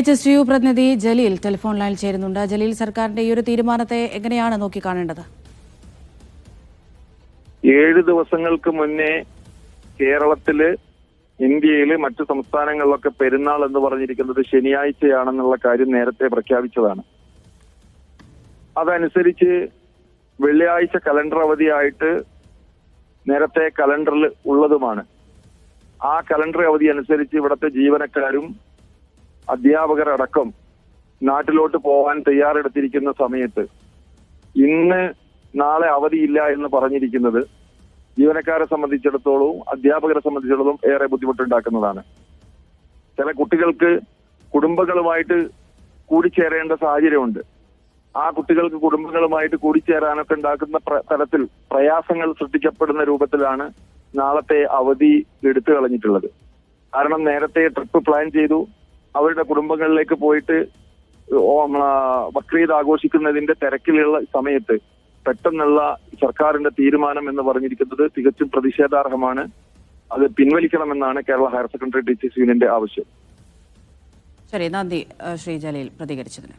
H S U പ്രതിനിധി Jaleel telephone ലൈനിൽ ചേരുന്നുണ്ട്. ജലീൽ സർക്കാരിന്റെ ഈ ഒരു തീരുമാനത്തെ എങ്ങനെയാണ് നോക്കിക്കാണേണ്ടത്? ഏഴ് ദിവസങ്ങൾക്ക് മുന്നേ കേരളത്തിൽ ഇന്ത്യയിൽ മറ്റു സംസ്ഥാനങ്ങളിലൊക്കെ പെരുന്നാൾ എന്ന് പറഞ്ഞിരിക്കുന്നത് ശനിയാഴ്ചയാണെന്നുള്ള കാര്യം നേരത്തെ പ്രഖ്യാപിച്ചതാണ്. അതനുസരിച്ച് വെള്ളിയാഴ്ച കലണ്ടർ അവധിയായിട്ട് നേരത്തെ കലണ്ടറിൽ ഉള്ളതുമാണ്. ആ കലണ്ടർ അവധി അനുസരിച്ച് ഇവിടുത്തെ ജീവനക്കാരും അധ്യാപകരടക്കം നാട്ടിലോട്ട് പോകാൻ തയ്യാറെടുത്തിരിക്കുന്ന സമയത്ത് ഇന്ന് നാളെ അവധിയില്ല എന്ന് പറഞ്ഞിരിക്കുന്നത് ജീവനക്കാരെ സംബന്ധിച്ചിടത്തോളവും അധ്യാപകരെ സംബന്ധിച്ചിടത്തോളം ഏറെ ബുദ്ധിമുട്ടുണ്ടാക്കുന്നതാണ്. ചില കുട്ടികൾക്ക് കുടുംബങ്ങളുമായിട്ട് കൂടിച്ചേരേണ്ട സാഹചര്യമുണ്ട്. ആ കുട്ടികൾക്ക് കുടുംബങ്ങളുമായിട്ട് കൂടിച്ചേരാനൊക്കെ ഉണ്ടാക്കുന്ന തരത്തിൽ പ്രയാസങ്ങൾ സൃഷ്ടിക്കപ്പെടുന്ന രൂപത്തിലാണ് നാളത്തെ അവധി എടുത്തു കളഞ്ഞിട്ടുള്ളത്. കാരണം നേരത്തെ ട്രിപ്പ് പ്ലാൻ ചെയ്തു അവരുടെ കുടുംബങ്ങളിലേക്ക് പോയിട്ട് ബക്രീദ് ആഘോഷിക്കുന്നതിന്റെ തിരക്കിലുള്ള സമയത്ത് പെട്ടെന്നുള്ള സർക്കാരിന്റെ തീരുമാനം എന്ന് പറഞ്ഞിരിക്കുന്നത് തികച്ചും പ്രതിഷേധാർഹമാണ്. അത് പിൻവലിക്കണമെന്നാണ് കേരള ഹയർ സെക്കൻഡറി ടീച്ചേഴ്സ് യൂണിയന്റെ ആവശ്യം. ശരി നന്ദി ശ്രീ ജലീൽ പ്രതികരിച്ചതിന്.